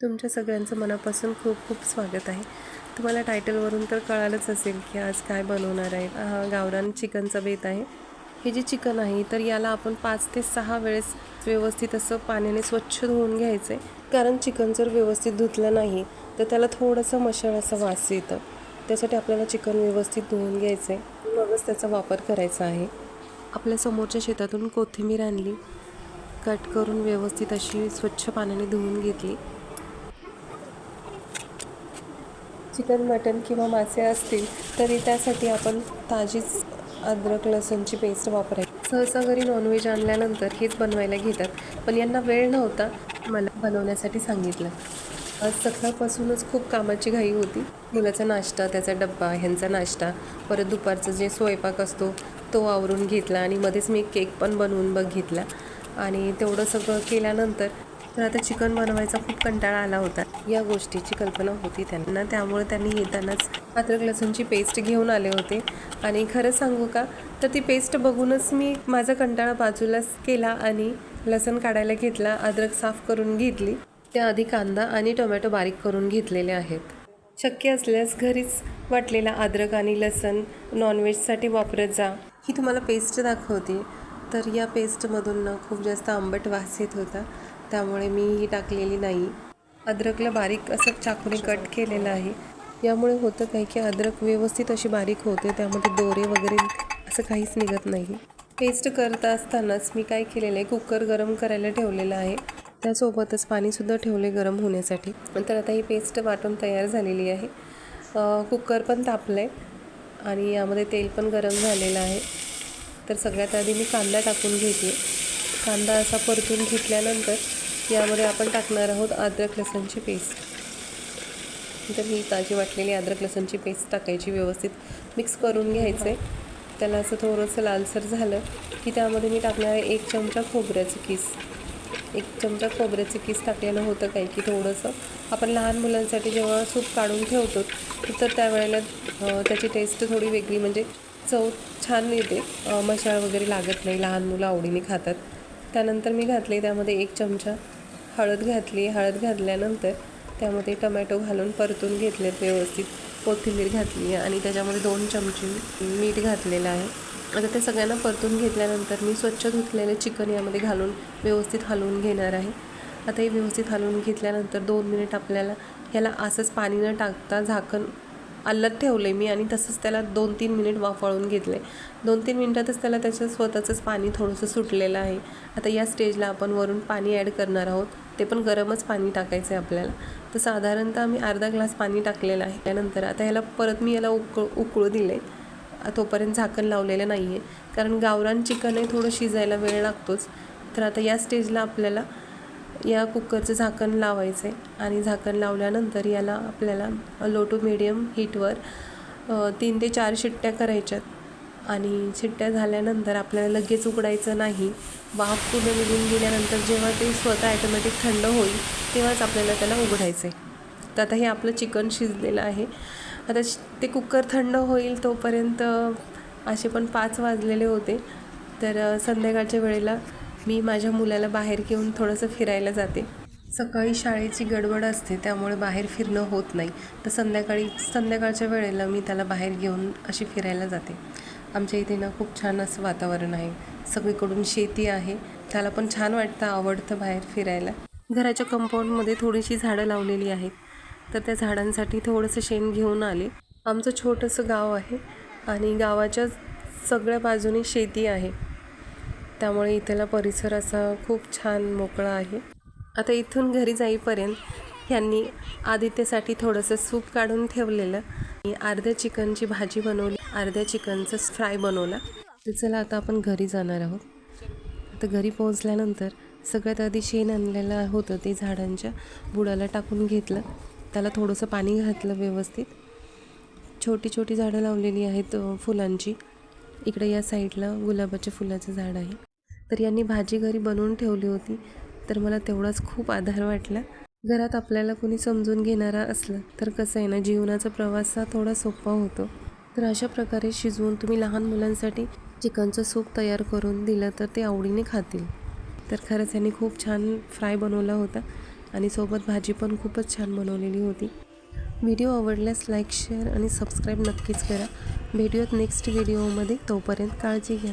तुमच्या सगळ्यांचं मनापासून खूप खूप स्वागत आहे. तुम्हाला टायटलवरून तर कळालंच असेल की आज काय बनवणार आहे. हा गावरान चिकनचा बेत आहे. हे जे चिकन आहे तर याला आपण पाच ते सहा वेळेस व्यवस्थित असं पाण्याने स्वच्छ धुवून घ्यायचं आहे कारण चिकन जर व्यवस्थित धुतलं नाही तर त्याला थोडंसं मशाळ असा वास येतं. त्यासाठी आपल्याला चिकन व्यवस्थित धुवून घ्यायचं आहे मगच त्याचा वापर करायचा आहे. आपल्या समोरच्या शेतातून कोथिंबीर आणली. कट करून व्यवस्थित अशी स्वच्छ पाण्याने धुवून घेतली. चिकन मटन किंवा मासे असतील तरी त्यासाठी आपण ताजीच अद्रक लसूणची पेस्ट वापरायची सहसा घरी नॉनव्हेज आणल्यानंतर हेच बनवायला घेतात. पण यांना वेळ नव्हता मला बनवण्यासाठी सांगितलं. आज सकाळपासूनच खूप कामाची घाई होती. मुलाचा नाश्ता त्याचा डब्बा ह्यांचा नाश्ता परत दुपारचा जे स्वयंपाक असतो तो आवरून घेतला आणि मध्येच मी केक पण बनवून बघितला. आणि तेवढं सगळं केल्यानंतर तर आता चिकन बनवायचा खूप कंटाळा आला होता. या गोष्टीची कल्पना होती त्यांना. त्यामुळे त्यांनी येतानाच अद्रक लसूणची पेस्ट घेऊन आले होते. आणि खरं सांगू का? तर ती पेस्ट बघूनच मी माझा कंटाळा बाजूलाच केला आणि लसण काढायला घेतला अद्रक साफ करून घेतली. त्याआधी कांदा आणि टोमॅटो बारीक करून घेतलेले आहेत. शक्य असल्यास घरीच वाटलेला अद्रक आणि लसण नॉनव्हेजसाठी वापरत जा. ही तुम्हाला पेस्ट दाखवते. तर या पेस्टमधून ना खूप जास्त आंबट वास येत होता. त्यामुळे मी ही टाकलेली नाही. अद्रकला बारीक असं चाकूने कट केलेलं आहे. यामुळे होतं काय की अद्रक व्यवस्थित अशी बारीक होते त्यामध्ये दोरे वगैरे असं काहीच निघत नाही. पेस्ट करत असतानाच मी काय केलेलं आहे कुकर गरम करायला ठेवलेलं आहे. त्यासोबतच पाणीसुद्धा ठेवले गरम होण्यासाठी. नंतर आता ही पेस्ट वाटून तयार झालेली आहे. कुकर पण तापलं आहे आणि यामध्ये तेल पण गरम झालेलं आहे. तर सगळ्यात आधी मी कांदा टाकून घेते. कांदा असा परतून घेतल्यानंतर यामध्ये आपण टाकणार आहोत अद्रक लसणची पेस्ट. तर ही ताजी वाटलेली अद्रक लसणची पेस्ट टाकायची व्यवस्थित. मिक्स करून घ्यायचं आहे त्याला असं थोडंसं लालसर झालं की त्यामध्ये मी टाकणार आहे एक चमचा खोबऱ्याचं किस. एक चमचा खोबऱ्याचं किस टाकलेलं होतं काय की थोडंसं. आपण लहान मुलांसाठी जेव्हा सूप काढून ठेवतो तर त्यावेळेला त्याची टेस्ट थोडी वेगळी. म्हणजे चव छान येते. मशाळ वगैरे लागत नाही. लहान मुलं आवडीने खातात. त्यानंतर मी घातले त्यामध्ये एक चमचा हळद घातली. हळद घातल्यानंतर त्यामध्ये टमॅटो घालून परतून घेतलेत व्यवस्थित. कोथिंबीर घातली आणि त्याच्यामध्ये दोन चमचे मीठ घातलेलं आहे. आता ते सगळ्यांना परतून घेतल्यानंतर मी स्वच्छ धुतलेले चिकन यामध्ये घालून व्यवस्थित हलवून घेणार आहे. आता हे व्यवस्थित हलवून घेतल्यानंतर दोन मिनिट आपल्याला ह्याला असंच पाणी न टाकता झाकण अल्लत ठेवलं आहे मी आणि तसंच त्याला दोन तीन मिनिट वाफळून घेतलं आहे दोन तीन मिनटातच त्याला त्याचं स्वतःचंच पाणी थोडंसं सुटलेलं आहे. आता या स्टेजला आपण वरून पाणी ॲड करणार आहोत. ते पण गरमच पाणी टाकायचं आहे आपल्याला. तर साधारणतः आम्ही अर्धा ग्लास पाणी टाकलेलं आहे. त्यानंतर आता ह्याला परत मी याला उकळ उकळू दिले तोपर्यंत झाकण लावलेलं नाही आहे कारण गावरान चिकन थोडं शिजायला वेळ लागतोच. तर आता या स्टेजला आपल्याला या कुकरचं झाकण लावायचं आहे. आणि झाकण लावल्यानंतर याला आपल्याला लो टू मिडियम हीटवर तीन ते चार शिट्ट्या करायच्यात. आणि शिट्ट्या झाल्यानंतर आपल्याला लगेच उघडायचं नाही. वाफ पूर्ण निघून गेल्यानंतर जेव्हा ते स्वतः ॲटोमॅटिक थंड होईल तेव्हाच आपल्याला त्याला उघडायचं आहे. तर आता हे आपलं चिकन शिजलेलं आहे. आता ते कुकर थंड होईल तोपर्यंत असे पण पाच वाजलेले होते. तर संध्याकाळच्या वेळेला मी माझ्या मुलाला बाहेर घेऊन थोडंसं फिरायला जाते. सकाळी शाळेची गडबड असते त्यामुळे बाहेर फिरणं होत नाही. तर संध्याकाळी संध्याकाळच्या वेळेला मी त्याला बाहेर घेऊन अशी फिरायला जाते. आमच्या इथे ना खूप छान असं वातावरण आहे. सगळीकडून शेती आहे. त्याला पण छान वाटतं आवडतं बाहेर फिरायला. घराच्या कंपाऊंडमध्ये थोडीशी झाडं लावलेली आहेत. तर त्या झाडांसाठी थोडंसं शेण घेऊन आले. आमचं छोटंसं गाव आहे आणि गावाच्या सगळ्या बाजूने शेती आहे. त्यामुळे इथला परिसर असा खूप छान मोकळा आहे. आता इथून घरी जाईपर्यंत ह्यांनी आदित्यसाठी थोडंसं सूप काढून ठेवलेलं. आणि अर्ध्या चिकनची भाजी बनवली अर्ध्या चिकनचं फ्राय बनवला. तर चला आता आपण घरी जाणार आहोत. आता घरी पोहोचल्यानंतर सगळ्यात आधी शेण आणलेलं होतं ते झाडांच्या बुडाला टाकून घेतलं. त्याला थोडंसं पाणी घातलं व्यवस्थित. छोटी छोटी झाडं लावलेली आहेत फुलांची. इकडे या साईडला गुलाबाच्या फुलाचं झाड आहे. तर यांनी भाजी घरी बनवून ठेवली होती. तर मला तेवढाच खूप आधार वाटला. घरात आपल्याला कोणी समजून घेणारा असलं तर कसं आहे ना जीवनाचा प्रवास हा थोडा सोपा होतो. तर अशा प्रकारे शिजवून तुम्ही लहान मुलांसाठी चिकनचं सूप तयार करून दिलं तर ते आवडीने खातील. तर खरंच यांनी खूप छान फ्राय बनवला होता आणि सोबत भाजी पण खूपच छान बनवलेली होती. व्हिडिओ आवडल्यास लाईक शेअर आणि सबस्क्राईब नक्कीच करा. भेटूयात नेक्स्ट व्हिडिओमध्ये. तोपर्यंत काळजी घ्या.